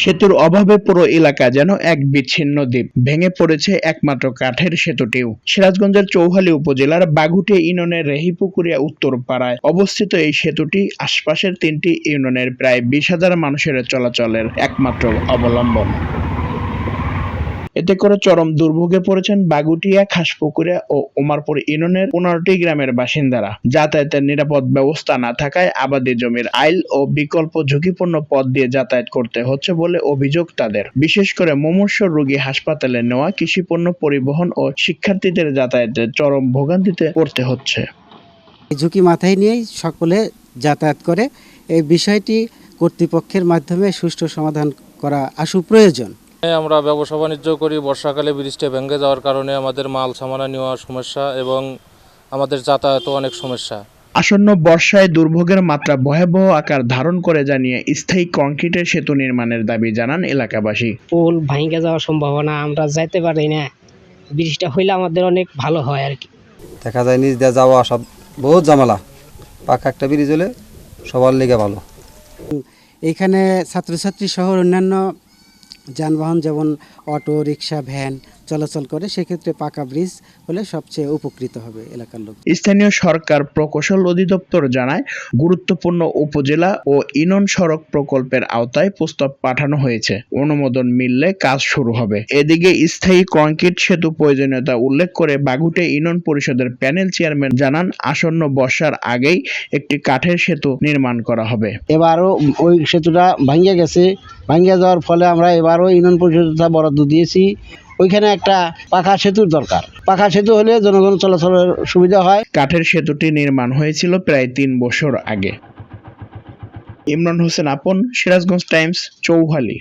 সেতুর অভাবে পুরো এলাকা যেন এক বিচ্ছিন্ন দ্বীপ। ভেঙে পড়েছে একমাত্র কাঠের সেতুটিও। সিরাজগঞ্জের চৌহালি উপজেলার বাগুটে ইউনিয়নের রেহিপুকুরিয়া উত্তর পাড়ায় অবস্থিত এই সেতুটি আশপাশের তিনটি ইউনিয়নের প্রায় বিশ হাজার মানুষের চলাচলের একমাত্র অবলম্বন। এতে করে চরম দুর্ভোগে পড়েছেন বাগুটিয়া, খাসপুকুরে ও ওমারপুর ইউনিয়নের পনেরোটি গ্রামের বাসিন্দারা। যাতায়াতের নিরাপদ ব্যবস্থা না থাকায় আবাদি জমির আইল ও বিকল্প ঝুঁকিপূর্ণ পথ দিয়ে যাতায়াত করতে হচ্ছে বলে অভিযোগ তাদের। বিশেষ করে মুমূর্ষ রোগী হাসপাতালে নেওয়া, কৃষিপণ্য পরিবহন ও শিক্ষার্থীদের যাতায়াতে চরম ভোগান্তিতে পড়তে হচ্ছে। ঝুঁকি মাথায় নিয়েই সকলে যাতায়াত করে। এই বিষয়টি কর্তৃপক্ষের মাধ্যমে সুষ্ঠু সমাধান করা আশু প্রয়োজন। আমরা ব্যবসা বাণিজ্য করি বর্ষাকালে ব্রিজটা ভেঙে যাওয়ার কারণে আমাদের মাল সামানা নেওয়ার সমস্যা এবং আমাদের যাতায়াতও অনেক সমস্যা। আসন্ন বর্ষায় দুর্ভোগের মাত্রা ভয়াবহ আকার ধারণ করে জানিয়ে স্থায়ী কংক্রিটের সেতু নির্মাণের দাবি জানান এলাকাবাসী। পুল ভাঙে যাওয়ার সম্ভাবনা আমরা যাইতে পারি না। বৃষ্টিটা হইলে আমাদের অনেক ভালো হয় আর কি। দেখা যায় নিজ দিয়ে যাওয়া আসা বহুত জামালা পাকা একটা ব্রিজ হলে সবার লেগে ভালো। এইখানে ছাত্রছাত্রী সহ অন্যান্য যানবাহন যেমন অটো রিক্সা ভ্যান চলাচল করে সেক্ষেত্রে পাকা ব্রিজ হলে সবচেয়ে উপকৃত হবে এলাকার লোক। স্থানীয় সরকার প্রকৌশল অধিদপ্তর জানায় গুরুত্বপূর্ণ উপজেলা ও ইনন সড়ক প্রকল্পের আওতায় প্রস্তাব পাঠানো হয়েছে। অনুমোদন মিললে কাজ শুরু হবে। এদিকে স্থায়ী কংক্রিট সেতু প্রয়োজনীয়তা উল্লেখ করে বাগুটে ইনন পরিষদের প্যানেল চেয়ারম্যান জানান আসন্ন বর্ষার আগেই একটি কাঠের সেতু নির্মাণ করা হবে। এবারও ওই সেতুটা ভাঙিয়ে গেছে। ভাঙ্গে যাওয়ার ফলে আমরা এবারও ইউনিয়ন পরিষদটা বরাদ্দ দিয়েছি। ওইখানে একটা পাখা সেতুর দরকার। পাখা সেতু হলে জনগণ চলাচলের সুবিধা হয়। কাঠের সেতুটি নির্মাণ হয়েছিল প্রায় তিন বছর আগে। ইমরান হোসেন আপন, সিরাজগঞ্জ টাইমস, চৌহালি।